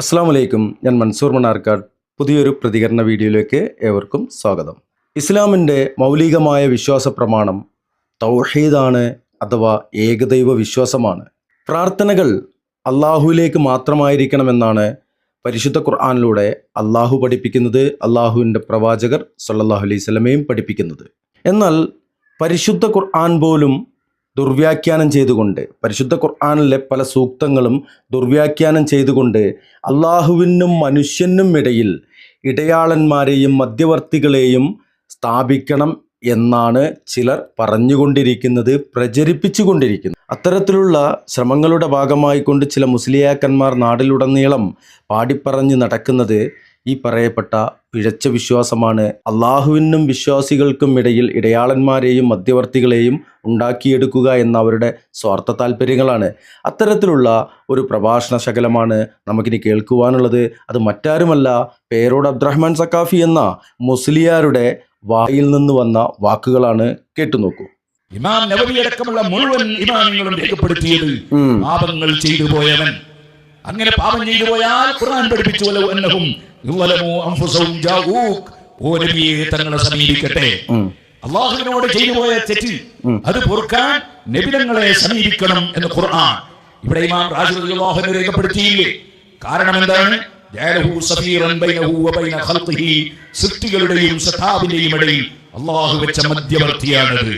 അസ്സാം വലൈക്കും ഞാൻ മൻസൂർ മണ്ണാർക്കാട്. പുതിയൊരു പ്രതികരണ വീഡിയോയിലേക്ക് ഏവർക്കും സ്വാഗതം. ഇസ്ലാമിന്റെ മൗലികമായ വിശ്വാസ പ്രമാണം തൗഹീദാണ് അഥവാ ഏകദൈവ വിശ്വാസമാണ്. പ്രാർത്ഥനകൾ അള്ളാഹുവിലേക്ക് മാത്രമായിരിക്കണമെന്നാണ് പരിശുദ്ധ ഖുർആാനിലൂടെ അള്ളാഹു പഠിപ്പിക്കുന്നത് അള്ളാഹുവിന്റെ പ്രവാചകർ സല്ലാഹു അലൈഹി പഠിപ്പിക്കുന്നത്. എന്നാൽ പരിശുദ്ധ ഖുർആൻ പോലും ദുർവ്യാഖ്യാനം ചെയ്തുകൊണ്ട് പരിശുദ്ധ ഖുർആാനിലെ പല സൂക്തങ്ങളും ദുർവ്യാഖ്യാനം ചെയ്തുകൊണ്ട് അള്ളാഹുവിനും മനുഷ്യനും ഇടയിൽ ഇടയാളന്മാരെയും മധ്യവർത്തികളെയും സ്ഥാപിക്കണം എന്നാണ് ചിലർ പറഞ്ഞുകൊണ്ടിരിക്കുന്നത് പ്രചരിപ്പിച്ചുകൊണ്ടിരിക്കുന്നത്. അത്തരത്തിലുള്ള ശ്രമങ്ങളുടെ ഭാഗമായിക്കൊണ്ട് ചില മുസ്ലിയാക്കന്മാർ നാടിലുടനീളം പാടിപ്പറഞ്ഞ് നടക്കുന്നത് ഈ പറയപ്പെട്ട പിഴച്ച വിശ്വാസമാണ് അള്ളാഹുവിനും വിശ്വാസികൾക്കും ഇടയിൽ ഇടയാളന്മാരെയും മധ്യവർത്തികളെയും ഉണ്ടാക്കിയെടുക്കുക എന്ന അവരുടെ സ്വാർത്ഥ താല്പര്യങ്ങളാണ് അത്തരത്തിലുള്ള ഒരു പ്രഭാഷണ ശകലമാണ് നമുക്കിനി കേൾക്കുവാനുള്ളത്. അത് മറ്റാരുമല്ല പേരോട് അബ്ദുറഹ്മാൻ സക്കാഫി എന്ന മുസ്ലിയാരുടെ വായിൽ നിന്ന് വന്ന വാക്കുകളാണ് കേട്ടുനോക്കൂ. ഇമാം നബവി അടക്കമുള്ള മുഴുവൻ ഇമാമിങ്ങളും രേഖപ്പെടുത്തിയത് പാപങ്ങൾ ചെയ്തു പോയവൻ. അങ്ങനെ പാപം ചെയ്തു പോയാൽ ഖുർആൻ പഠിപ്പിച്ചു അന്നഹും തങ്ങളെ സമീപിക്കട്ടെ. അള്ളാഹുവിനോട് ചെയ്തു പോയ തെറ്റ് അത് പൊറുക്കാൻ നബിതങ്ങളെ സമീപിക്കണം എന്ന് ഖുർആൻ. ഇവിടെ ഇമാം രേഖപ്പെടുത്തിയില്ലേ? കാരണം എന്താണ് സൃഷ്ടികളുടെയും സഖാബിന്റെയും ഇടയിൽ അള്ളാഹു വെച്ച മധ്യവർത്തിയാണത്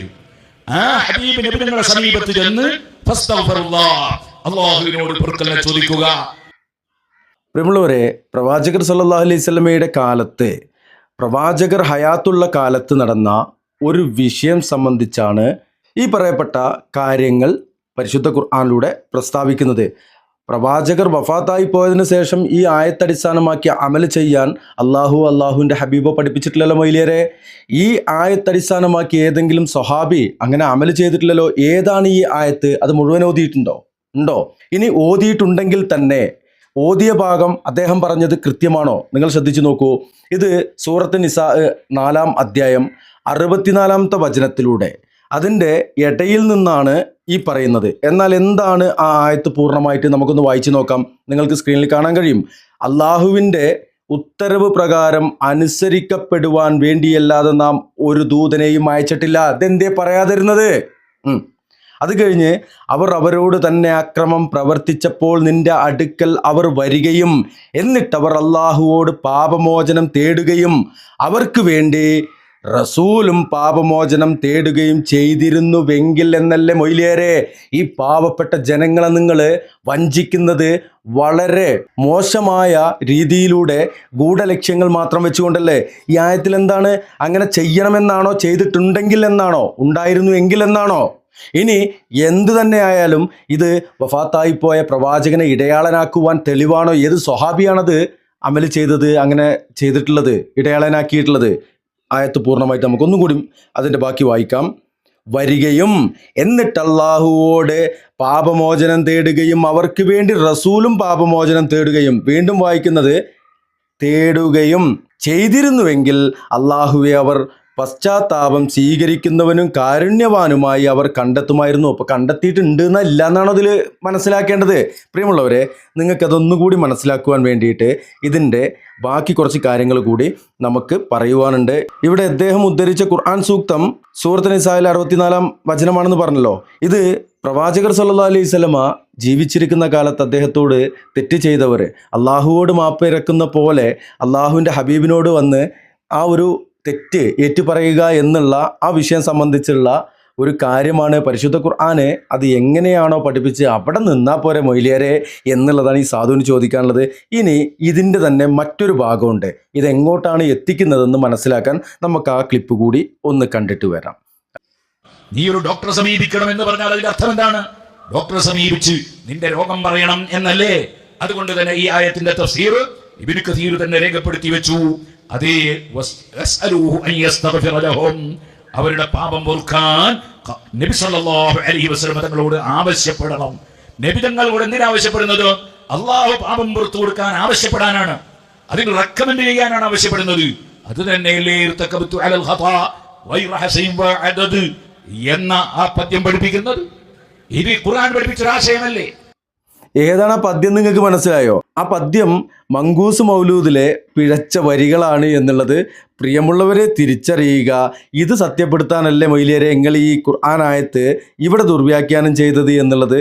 ആ ഹബീബ് സമീപത്ത് ചെന്ന് ഫസ്തഗ്ഫിറുല്ലാഹ് അള്ളാഹുവിനോട് പൊറുക്കലിനെ ചോദിക്കുക. പ്രിയമുള്ളവരെ പ്രവാചകർ സല്ലാ അലൈഹി സ്വലമയുടെ കാലത്ത് പ്രവാചകർ ഹയാത്തുള്ള കാലത്ത് നടന്ന ഒരു വിഷയം സംബന്ധിച്ചാണ് ഈ പറയപ്പെട്ട കാര്യങ്ങൾ പരിശുദ്ധ ഖുർആാനിലൂടെ പ്രസ്താവിക്കുന്നത്. പ്രവാചകർ വഫാത്തായി പോയതിനു ശേഷം ഈ ആയത്തടിസ്ഥാനമാക്കി അമൽ ചെയ്യാൻ അള്ളാഹു അള്ളാഹുവിന്റെ ഹബീബ പഠിപ്പിച്ചിട്ടില്ലല്ലോ മൊയ്ലിയരെ ഈ ആയത്തടിസ്ഥാനമാക്കി ഏതെങ്കിലും സ്വഹാബി അങ്ങനെ അമൽ ചെയ്തിട്ടില്ലല്ലോ? ഏതാണ് ഈ ആയത്ത്? അത് മുഴുവൻ ഓതിയിട്ടുണ്ടോ? ഉണ്ടോ? ഇനി ഓതിയിട്ടുണ്ടെങ്കിൽ തന്നെ ഓതിയ ഭാഗം അദ്ദേഹം പറഞ്ഞത് കൃത്യമാണോ? നിങ്ങൾ ശ്രദ്ധിച്ചു നോക്കൂ. ഇത് സൂറത്ത് നിസാ നാലാം അധ്യായം അറുപത്തിനാലാമത്തെ വചനത്തിലൂടെ. അതിന്റെ ഇടയിൽ നിന്നാണ് ഈ പറയുന്നത്. എന്നാൽ എന്താണ് ആ ആയത്ത് പൂർണമായിട്ട് നമുക്കൊന്ന് വായിച്ചു നോക്കാം. നിങ്ങൾക്ക് സ്ക്രീനിൽ കാണാൻ കഴിയും. അള്ളാഹുവിന്റെ ഉത്തരവ് പ്രകാരം അനുസരിക്കപ്പെടുവാൻ വേണ്ടിയല്ലാതെ നാം ഒരു ദൂതനെയും അയച്ചിട്ടില്ല. അതെന്തേ പറയാതിരുന്നത്. അത് കഴിഞ്ഞ് അവർ അവരോട് തന്നെ അക്രമം പ്രവർത്തിച്ചപ്പോൾ നിന്റെ അടുക്കൽ അവർ വരികയും എന്നിട്ട് അവർ അള്ളാഹുവോട് പാപമോചനം തേടുകയും അവർക്ക് വേണ്ടി റസൂലും പാപമോചനം തേടുകയും ചെയ്തിരുന്നുവെങ്കിൽ എന്നല്ലേ മൊയിലേറെ ഈ പാവപ്പെട്ട ജനങ്ങളെ നിങ്ങൾ വഞ്ചിക്കുന്നത് വളരെ മോശമായ രീതിയിലൂടെ ഗൂഢലക്ഷ്യങ്ങൾ മാത്രം വെച്ചുകൊണ്ടല്ലേ? ഈ ആയത്തിൽ എന്താണ്? അങ്ങനെ ചെയ്യണമെന്നാണോ? ചെയ്തിട്ടുണ്ടെങ്കിൽ എന്നാണോ? ഉണ്ടായിരുന്നു എങ്കിൽ എന്നാണോ? ഇനി എന്തു തന്നെയായാലും ഇത് വഫാത്തായി പോയ പ്രവാചകനെ ഇടയാളനാക്കുവാൻ തെളിവാണോ? ഏത് സ്വഹാബിയാണത് അമൽ ചെയ്തത് അങ്ങനെ ചെയ്തിട്ടുള്ളത് ഇടയാളനാക്കിയിട്ടുള്ളത്? ആയത്ത് പൂർണമായിട്ട് നമുക്കൊന്നും കൂടി അതിന്റെ ബാക്കി വായിക്കാം. വരികയും എന്നിട്ട് അള്ളാഹുവോട് പാപമോചനം തേടുകയും അവർക്ക് വേണ്ടി റസൂലും പാപമോചനം തേടുകയും വീണ്ടും വായിക്കുന്നത് തേടുകയും ചെയ്തിരുന്നുവെങ്കിൽ അള്ളാഹുവെ അവർ പശ്ചാത്താപം സ്വീകരിക്കുന്നവനും കാരുണ്യവാനുമായി അവർ കണ്ടെത്തുമായിരുന്നു. അപ്പോൾ കണ്ടെത്തിയിട്ടുണ്ട് എന്നല്ല എന്നാണ് അതിൽ മനസ്സിലാക്കേണ്ടത്? പ്രിയമുള്ളവരെ നിങ്ങൾക്കതൊന്നുകൂടി മനസ്സിലാക്കുവാൻ വേണ്ടിയിട്ട് ഇതിന്റെ ബാക്കി കുറച്ച് കാര്യങ്ങൾ കൂടി നമുക്ക് പറയുവാനുണ്ട്. ഇവിടെ അദ്ദേഹം ഉദ്ധരിച്ച ഖുർആൻ സൂക്തം സൂറത്ത് നിസായിൽ അറുപത്തിനാലാം വചനമാണെന്ന് പറഞ്ഞല്ലോ. ഇത് പ്രവാചകർ സല്ലാ അലൈഹി സ്വലമ ജീവിച്ചിരിക്കുന്ന കാലത്ത് അദ്ദേഹത്തോട് തെറ്റ് ചെയ്തവർ അള്ളാഹുവോട് മാപ്പ് ഇറക്കുന്ന പോലെ അള്ളാഹുവിന്റെ ഹബീബിനോട് വന്ന് ആ ഒരു തെറ്റ് ഏറ്റുപറയുക എന്നുള്ള ആ വിഷയം സംബന്ധിച്ചുള്ള ഒരു കാര്യമാണ് പരിശുദ്ധ ഖുർആാനെ. അത് എങ്ങനെയാണോ പഠിപ്പിച്ച് അവിടെ നിന്നാൽ പോരെ മൊയ്ലിയരെ എന്നുള്ളതാണ് ഈ സാധുവിന് ചോദിക്കാനുള്ളത്. ഇനി ഇതിന്റെ തന്നെ മറ്റൊരു ഭാഗമുണ്ട്. ഇതെങ്ങോട്ടാണ് എത്തിക്കുന്നതെന്ന് മനസ്സിലാക്കാൻ നമുക്ക് ആ ക്ലിപ്പ് കൂടി ഒന്ന് കണ്ടിട്ട് വരാം. നീ ഒരു ഡോക്ടറെ സമീപിക്കണം എന്ന് പറഞ്ഞാൽ അതിന്റെ അർത്ഥം എന്താണ്? ഡോക്ടറെ സമീപിച്ച് നിന്റെ രോഗം പറയണം എന്നല്ലേ? അതുകൊണ്ട് തന്നെ ഈ ആയത്തിന്റെ തഫ്സീർ ഇബ്നു തീരു തന്നെ രേഖപ്പെടുത്തി വെച്ചു. അതേ. അവരുടെ പാപം പൊറുക്കാൻ നബി സല്ലല്ലാഹു അലൈഹി വസല്ലം തങ്ങളോട് ആവശ്യപ്പെടണം. നബി തങ്ങളോട് എന്തിനാ ആവശ്യപ്പെടുന്നത്? അള്ളാഹു പാപം പുറത്തു കൊടുക്കാൻ ആവശ്യപ്പെടാനാണ്. അതിന് റെക്കമെൻഡ് ചെയ്യാനാണ് ആവശ്യപ്പെടുന്നത്. അത് തന്നെയല്ലേ എന്ന ആ പദ്യം പഠിപ്പിക്കുന്നത്? ഇത് ഖുർആൻ പഠിപ്പിച്ച ഒരു ഏതാണ് ആ പദ്യം നിങ്ങൾക്ക് മനസ്സിലായോ? ആ പദ്യം മങ്കൂസ് മൗലൂദിലെ പിഴച്ച വരികളാണ് എന്നുള്ളത് പ്രിയമുള്ളവരെ തിരിച്ചറിയുക. ഇത് സത്യപ്പെടുത്താനല്ലേ മൊയ്ലിയരെ എങ്ങൾ ഈ ഖുർആാനായത്ത് ഇവിടെ ദുർവ്യാഖ്യാനം ചെയ്തത് എന്നുള്ളത്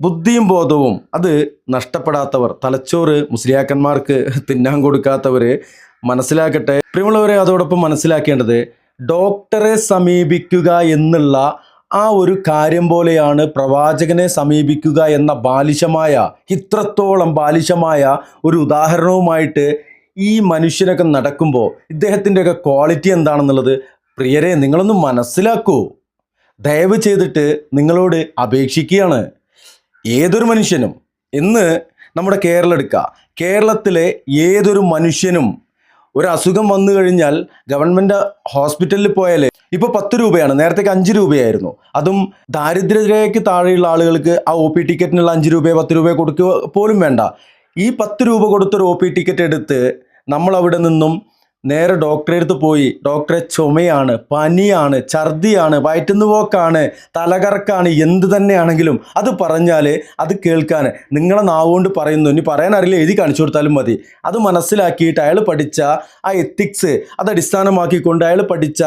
ബുദ്ധിയും ബോധവും അത് നഷ്ടപ്പെടാത്തവർ തലച്ചോറ് മുസ്ലിയാക്കന്മാർക്ക് തിന്നാൻ കൊടുക്കാത്തവർ മനസ്സിലാക്കട്ടെ. പ്രിയമുള്ളവരെ അതോടൊപ്പം മനസ്സിലാക്കേണ്ടത് ഡോക്ടറെ സമീപിക്കുക എന്നുള്ള ആ ഒരു കാര്യം പോലെയാണ് പ്രവാചകനെ സമീപിക്കുക എന്ന ബാലിശമായ ഇത്രത്തോളം ബാലിശമായ ഒരു ഉദാഹരണവുമായിട്ട് ഈ മനുഷ്യനൊക്കെ നടക്കുമ്പോൾ ഇദ്ദേഹത്തിന്റെയൊക്കെ ക്വാളിറ്റി എന്താണെന്നുള്ളത് പ്രിയരെ നിങ്ങളൊന്ന് മനസ്സിലാക്കൂ. ദയവ് ചെയ്തിട്ട് നിങ്ങളോട് അപേക്ഷിക്കുകയാണ്. ഏതൊരു മനുഷ്യനും ഇന്ന് നമ്മുടെ കേരളം എടുക്കുക കേരളത്തിലെ ഏതൊരു മനുഷ്യനും ഒരു അസുഖം വന്നു കഴിഞ്ഞാൽ ഗവൺമെന്റ് ഹോസ്പിറ്റലിൽ പോയാലേ ഇപ്പോൾ പത്ത് രൂപയാണ് നേരത്തേക്ക് അഞ്ച് രൂപയായിരുന്നു. അതും ദാരിദ്ര്യരേഖയ്ക്ക് താഴെയുള്ള ആളുകൾക്ക് ആ ഒ പി ടിക്കറ്റിനുള്ള അഞ്ച് രൂപയോ പത്ത് രൂപയോ കൊടുക്കുക പോലും വേണ്ട. ഈ പത്ത് രൂപ കൊടുത്തൊരു ഒ പി ടിക്കറ്റ് എടുത്ത് നമ്മൾ അവിടെ നിന്നും നേരെ ഡോക്ടറെ അടുത്ത് പോയി. ഡോക്ടറെ ചുമയാണ് പനിയാണ് ഛർദിയാണ് വയറ്റുന്നു പോക്കാണ് തലകറക്കാണ് എന്ത് തന്നെയാണെങ്കിലും അത് പറഞ്ഞാൽ അത് കേൾക്കാൻ നിങ്ങളെ നാവുകൊണ്ട് പറയുന്നു. ഇനി പറയാൻ അറിയില്ല എഴുതി കാണിച്ചു കൊടുത്താലും മതി. അത് മനസ്സിലാക്കിയിട്ട് അയാൾ പഠിച്ച ആ എത്തിക്സ് അത് അടിസ്ഥാനമാക്കിക്കൊണ്ട് അയാൾ പഠിച്ച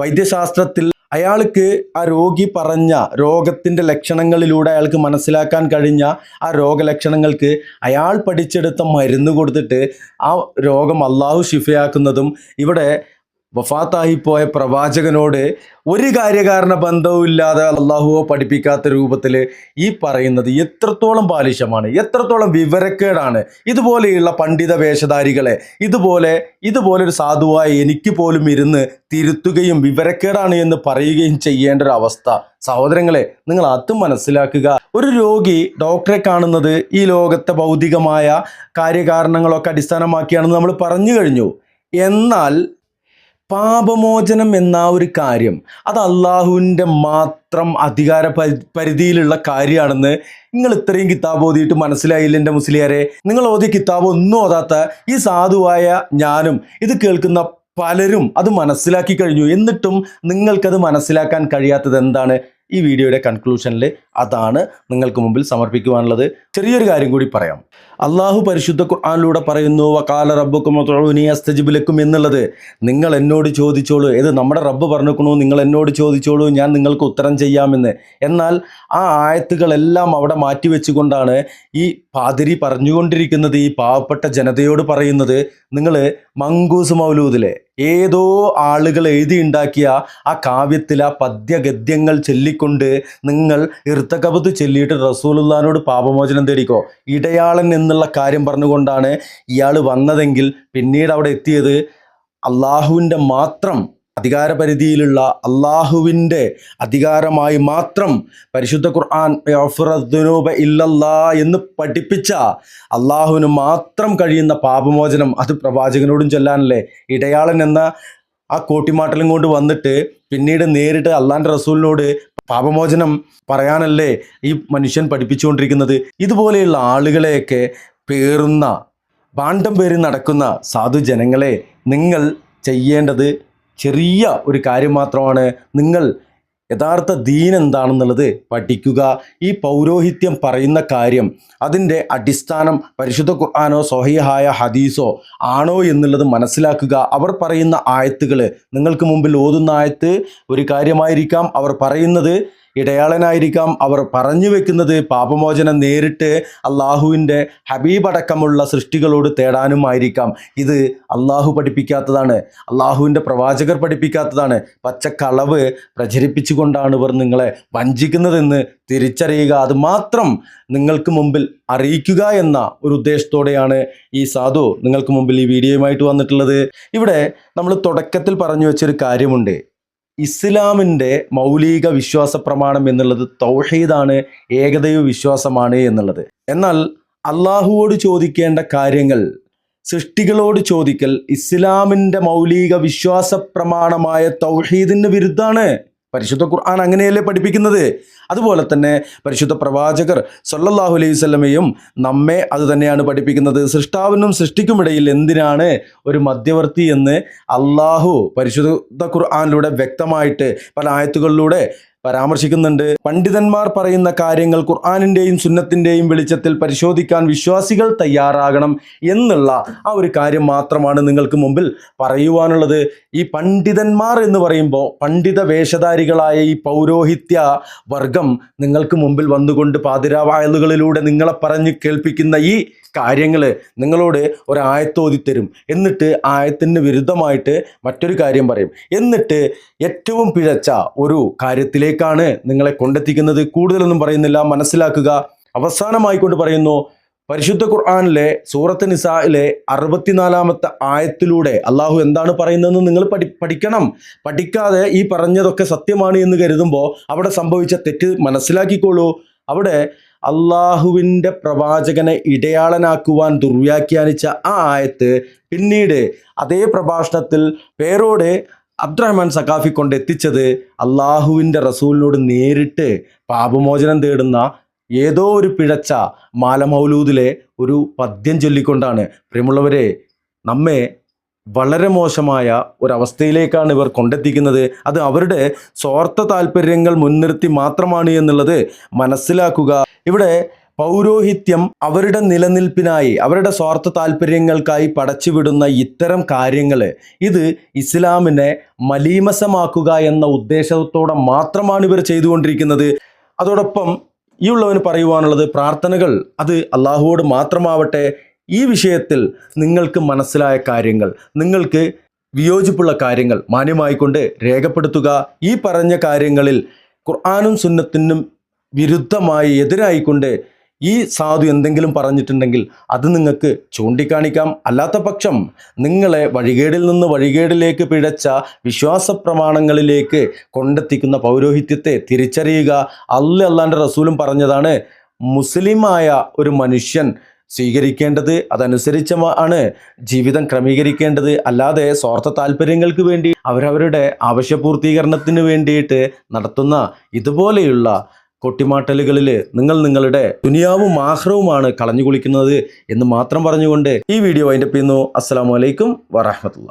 വൈദ്യശാസ്ത്രത്തിൽ അയാൾക്ക് ആ രോഗി പറഞ്ഞ രോഗത്തിന്റെ ലക്ഷണങ്ങളിലൂടെ അയാൾക്ക് മനസ്സിലാക്കാൻ കഴിഞ്ഞ ആ രോഗലക്ഷണങ്ങൾക്ക് അയാൾ പഠിച്ചെടുത്ത മരുന്ന് കൊടുത്തിട്ട് ആ രോഗം അള്ളാഹു ശിഫയാക്കുന്നതും ഇവിടെ വഫാത്തായി പോയ പ്രവാചകനോട് ഒരു കാര്യകാരണ ബന്ധവും ഇല്ലാതെ അള്ളാഹുവോ പഠിപ്പിക്കാത്ത രൂപത്തിൽ ഈ പറയുന്നത് എത്രത്തോളം ബാലിശമാണ് എത്രത്തോളം വിവരക്കേടാണ്. ഇതുപോലെയുള്ള പണ്ഡിത വേഷധാരികളെ ഇതുപോലെ ഇതുപോലൊരു സാധുവായി എനിക്ക് പോലും ഇരുന്ന് തിരുത്തുകയും വിവരക്കേടാണ് എന്ന് പറയുകയും ചെയ്യേണ്ട ഒരു അവസ്ഥ. സഹോദരങ്ങളെ നിങ്ങൾ അത് മനസ്സിലാക്കുക. ഒരു രോഗി ഡോക്ടറെ കാണുന്നത് ഈ ലോകത്തെ ഭൗതികമായ കാര്യകാരണങ്ങളൊക്കെ അടിസ്ഥാനമാക്കിയാണെന്ന് നമ്മൾ പറഞ്ഞു കഴിഞ്ഞു. എന്നാൽ പാപമോചനം എന്ന ഒരു കാര്യം അത് അള്ളാഹുവിന്റെ മാത്രം അധികാര പരി- പരിധിയിലുള്ള കാര്യമാണെന്ന് നിങ്ങൾ ഇത്രയും കിതാബ് ഓതിയിട്ട് മനസ്സിലായില്ല എന്റെ മുസ്ലിയാരെ. നിങ്ങൾ ഓതിയ കിതാബ് ഒന്നും ഓതാത്ത ഈ സാധുവായ ഞാനും ഇത് കേൾക്കുന്ന പലരും അത് മനസ്സിലാക്കി കഴിഞ്ഞു. എന്നിട്ടും നിങ്ങൾക്കത് മനസ്സിലാക്കാൻ കഴിയാത്തത് എന്താണ്? ഈ വീഡിയോയുടെ കൺക്ലൂഷനിൽ അതാണ് നിങ്ങൾക്ക് മുമ്പിൽ സമർപ്പിക്കുവാനുള്ളത്. ചെറിയൊരു കാര്യം കൂടി പറയാം. അള്ളാഹു പരിശുദ്ധ ഖുർആാനിലൂടെ പറയുന്നു വക്കാല റബ്ബുക്കും അസ്തജിബിലക്കും എന്നുള്ളത് നിങ്ങൾ എന്നോട് ചോദിച്ചോളൂ. ഇത് നമ്മുടെ റബ്ബ് പറഞ്ഞിരിക്കണു നിങ്ങൾ എന്നോട് ചോദിച്ചോളൂ ഞാൻ നിങ്ങൾക്ക് ഉത്തരം ചെയ്യാമെന്ന്. എന്നാൽ ആ ആയത്തുകളെല്ലാം അവിടെ മാറ്റിവെച്ചുകൊണ്ടാണ് ഈ പാതിരി പറഞ്ഞുകൊണ്ടിരിക്കുന്നത് ഈ പാവപ്പെട്ട ജനതയോട് പറയുന്നത്. നിങ്ങൾ മങ്കൂസ് മൗലൂദിലെ ഏതോ ആളുകൾ എഴുതിയുണ്ടാക്കിയ ആ കാവ്യത്തിൽ ആ പദ്യഗദ്യങ്ങൾ ചൊല്ലിക്കൊണ്ട് നിങ്ങൾ ഇർത്തകബത്ത് ചൊല്ലിയിട്ട് റസൂലുള്ളാനോട് പാപമോചനം തേടിക്കോ? ഇടയാളൻ എന്നുള്ള കാര്യം പറഞ്ഞുകൊണ്ടാണ് ഇയാൾ വന്നതെങ്കിൽ പിന്നീട് അവിടെ എത്തിയത് അള്ളാഹുവിന്റെ മാത്രം അധികാരപരിധിയിലുള്ള അള്ളാഹുവിന്റെ അധികാരമായി മാത്രം പരിശുദ്ധ ഖുർആൻ യഗ്ഫിറുദ്ദുനൂബ ഇല്ലല്ലാ എന്ന് പഠിപ്പിച്ച അള്ളാഹുവിന് മാത്രം കഴിയുന്ന പാപമോചനം അത് പ്രവാചകനോടും ചൊല്ലാനല്ലേ? ഇടയാളൻ എന്ന ആ കോട്ടിമാട്ടലും കൊണ്ട് വന്നിട്ട് പിന്നീട് നേരിട്ട് അള്ളാന്റെ റസൂലിനോട് പാപമോചനം പറയാനല്ലേ ഈ മനുഷ്യൻ പഠിപ്പിച്ചുകൊണ്ടിരിക്കുന്നത്? ഇതുപോലെയുള്ള ആളുകളെയൊക്കെ പേറുന്ന പാണ്ഡം പേറി നടക്കുന്ന സാധു ജനങ്ങളെ നിങ്ങൾ ചെയ്യേണ്ടത് ചെറിയ ഒരു കാര്യം മാത്രമാണ്. നിങ്ങൾ യഥാർത്ഥ ദീൻ എന്താണെന്നുള്ളത് പഠിക്കുക. ഈ പൗരോഹിത്യം പറയുന്ന കാര്യം അതിന്റെ അടിസ്ഥാനം പരിശുദ്ധ ഖുർആാനോ സ്വഹീഹായ ഹദീസോ ആണോ എന്നുള്ളത് മനസ്സിലാക്കുക. അവർ പറയുന്ന ആയത്തുകൾ നിങ്ങൾക്ക് മുമ്പിൽ ഓതുന്ന ആയത്ത് ഒരു കാര്യമായിരിക്കാം. അവർ പറയുന്നത് ഇടയാളനായിരിക്കാം അവർ പറഞ്ഞു വെക്കുന്നത്. പാപമോചനം നേരിട്ട് അള്ളാഹുവിന്റെ ഹബീബ് അടക്കമുള്ള സൃഷ്ടികളോട് തേടാനുമായിരിക്കാം. ഇത് അള്ളാഹു പഠിപ്പിക്കാത്തതാണ്. അള്ളാഹുവിന്റെ പ്രവാചകർ പഠിപ്പിക്കാത്തതാണ്. പച്ചക്കളവ് പ്രചരിപ്പിച്ചുകൊണ്ടാണ് ഇവർ നിങ്ങളെ വഞ്ചിക്കുന്നതെന്ന് തിരിച്ചറിയുക. അതുമാത്രം നിങ്ങൾക്ക് മുമ്പിൽ അറിയിക്കുക എന്ന ഒരു ഉദ്ദേശത്തോടെയാണ് ഈ സാധു നിങ്ങൾക്ക് മുമ്പിൽ ഈ വീഡിയോയുമായിട്ട് വന്നിട്ടുള്ളത്. ഇവിടെ നമ്മൾ തുടക്കത്തിൽ പറഞ്ഞു വെച്ചൊരു കാര്യമുണ്ട്. ഇസ്ലാമിന്റെ മൗലിക വിശ്വാസ പ്രമാണം എന്നുള്ളത് തൗഹീദാണ് ഏകദൈവ വിശ്വാസമാണ് എന്നുള്ളത്. എന്നാൽ അള്ളാഹുവോട് ചോദിക്കേണ്ട കാര്യങ്ങൾ സൃഷ്ടികളോട് ചോദിക്കൽ ഇസ്ലാമിന്റെ മൗലിക വിശ്വാസ പ്രമാണമായ തൗഹീദിന് വിരുദ്ധാണ് പരിശുദ്ധ ഖുർആൻ അങ്ങനെയല്ലേ പഠിപ്പിക്കുന്നത്? അതുപോലെ തന്നെ പരിശുദ്ധ പ്രവാചകർ സല്ലല്ലാഹു അലൈഹി വസല്ലമയും നമ്മെ അത് തന്നെയാണ് പഠിപ്പിക്കുന്നത്. സൃഷ്ടാവിനും സൃഷ്ടിക്കുമിടയിൽ എന്തിനാണ് ഒരു മധ്യവർത്തി എന്ന് അള്ളാഹു പരിശുദ്ധ ഖുർആാനിലൂടെ വ്യക്തമായിട്ട് പല ആയത്തുകളിലൂടെ പരാമർശിക്കുന്നുണ്ട്. പണ്ഡിതന്മാർ പറയുന്ന കാര്യങ്ങൾ ഖുർആാനിന്റെയും സുന്നത്തിന്റെയും വെളിച്ചത്തിൽ പരിശോധിക്കാൻ വിശ്വാസികൾ തയ്യാറാകണം എന്നുള്ള ആ ഒരു കാര്യം മാത്രമാണ് നിങ്ങൾക്ക് മുമ്പിൽ പറയുവാനുള്ളത്. ഈ പണ്ഡിതന്മാർ എന്ന് പറയുമ്പോൾ പണ്ഡിത വേഷധാരികളായ ഈ പൗരോഹിത്യ വർഗം നിങ്ങൾക്ക് മുമ്പിൽ വന്നുകൊണ്ട് പാതിരാവായലുകളിലൂടെ നിങ്ങളെ പറഞ്ഞ് കേൾപ്പിക്കുന്ന ഈ കാര്യങ്ങൾ നിങ്ങളോട് ഒരായത്തോതി തരും എന്നിട്ട് ആയത്തിന് വിരുദ്ധമായിട്ട് മറ്റൊരു കാര്യം പറയും. എന്നിട്ട് ഏറ്റവും പിഴച്ച ഒരു കാര്യത്തിലേക്കാണ് നിങ്ങളെ കൊണ്ടെത്തിക്കുന്നത്. കൂടുതലൊന്നും പറയുന്നില്ല. മനസ്സിലാക്കുക. അവസാനമായി കൊണ്ട് പറയുന്നു പരിശുദ്ധ ഖുർആാനിലെ സൂറത്ത് നിസായിലെ അറുപത്തിനാലാമത്തെ ആയത്തിലൂടെ അള്ളാഹു എന്താണ് പറയുന്നതെന്ന് നിങ്ങൾ പഠി പഠിക്കണം. പഠിക്കാതെ ഈ പറഞ്ഞതൊക്കെ സത്യമാണ് എന്ന് കരുതുമ്പോൾ അവിടെ സംഭവിച്ച തെറ്റ് മനസ്സിലാക്കിക്കോളൂ. അവിടെ അള്ളാഹുവിന്റെ പ്രവാചകനെ ഇടയാളനാക്കുവാൻ ദുർവ്യാഖ്യാനിച്ച ആ ആയത്ത് പിന്നീട് അതേ പ്രഭാഷണത്തിൽ പേരോട് അബ്ദുറഹ്മാൻ സഖാഫി കൊണ്ട് എത്തിച്ചത് അള്ളാഹുവിന്റെ റസൂലിനോട് നേരിട്ട് പാപമോചനം തേടുന്ന ഏതോ ഒരു പിഴച്ച മാലമൗലൂദിലെ ഒരു പദ്യം ചൊല്ലിക്കൊണ്ടാണ്. പ്രിയമുള്ളവരെ നമ്മെ വളരെ മോശമായ ഒരവസ്ഥയിലേക്കാണ് ഇവർ കൊണ്ടെത്തിക്കുന്നത്. അത് അവരുടെ സ്വാർത്ഥ താല്പര്യങ്ങൾ മുൻനിർത്തി മാത്രമാണ് എന്നുള്ളത് മനസ്സിലാക്കുക. ഇവിടെ പൗരോഹിത്യം അവരുടെ നിലനിൽപ്പിനായി അവരുടെ സ്വാർത്ഥ താല്പര്യങ്ങൾക്കായി പടച്ചുവിടുന്ന ഇത്തരം കാര്യങ്ങൾ ഇത് ഇസ്ലാമിനെ മലീമസമാക്കുക എന്ന ഉദ്ദേശത്തോടെ മാത്രമാണ് ഇവർ ചെയ്തുകൊണ്ടിരിക്കുന്നത്. അതോടൊപ്പം ഈ ഉള്ളവന് പറയുവാനുള്ളത് പ്രാർത്ഥനകൾ അത് അള്ളാഹുവോട് മാത്രമാവട്ടെ ഈ വിഷയത്തിൽ നിങ്ങൾക്ക് മനസ്സിലായ കാര്യങ്ങൾ നിങ്ങൾക്ക് വിയോജിപ്പുള്ള കാര്യങ്ങൾ മാന്യമായിക്കൊണ്ട് രേഖപ്പെടുത്തുക. ഈ പറഞ്ഞ കാര്യങ്ങളിൽ ഖുർആാനും സുന്നത്തിനും വിരുദ്ധമായി എതിരായിക്കൊണ്ട് ഈ സാധു എന്തെങ്കിലും പറഞ്ഞിട്ടുണ്ടെങ്കിൽ അത് നിങ്ങൾക്ക് ചൂണ്ടിക്കാണിക്കാം. അല്ലാത്ത പക്ഷം നിങ്ങളെ വഴികേടിൽ നിന്ന് വഴികേടിലേക്ക് പിഴച്ച വിശ്വാസ പ്രമാണങ്ങളിലേക്ക് കൊണ്ടെത്തിക്കുന്ന പൗരോഹിത്യത്തെ തിരിച്ചറിയുക. അല്ല അല്ലാണ്ട് റസൂലും പറഞ്ഞതാണ് മുസ്ലിമായ ഒരു മനുഷ്യൻ സ്വീകരിക്കേണ്ടത് അതനുസരിച്ച് ആണ്. ജീവിതം ക്രമീകരിക്കേണ്ടത് അല്ലാതെ സ്വാർത്ഥ താല്പര്യങ്ങൾക്ക് വേണ്ടി അവരവരുടെ ആവശ്യപൂർത്തീകരണത്തിന് വേണ്ടിയിട്ട് നടത്തുന്ന ഇതുപോലെയുള്ള കൊട്ടിമാട്ടലുകളിൽ നിങ്ങൾ നിങ്ങളുടെ ദുനിയാവും ആഹ്റവുമാണ് കളഞ്ഞു കുളിക്കുന്നത് എന്ന് മാത്രം പറഞ്ഞുകൊണ്ട് ഈ വീഡിയോ അതിന്റെ പിന്നു അസ്സാം വലൈക്കും വറഹമത്തുള്ള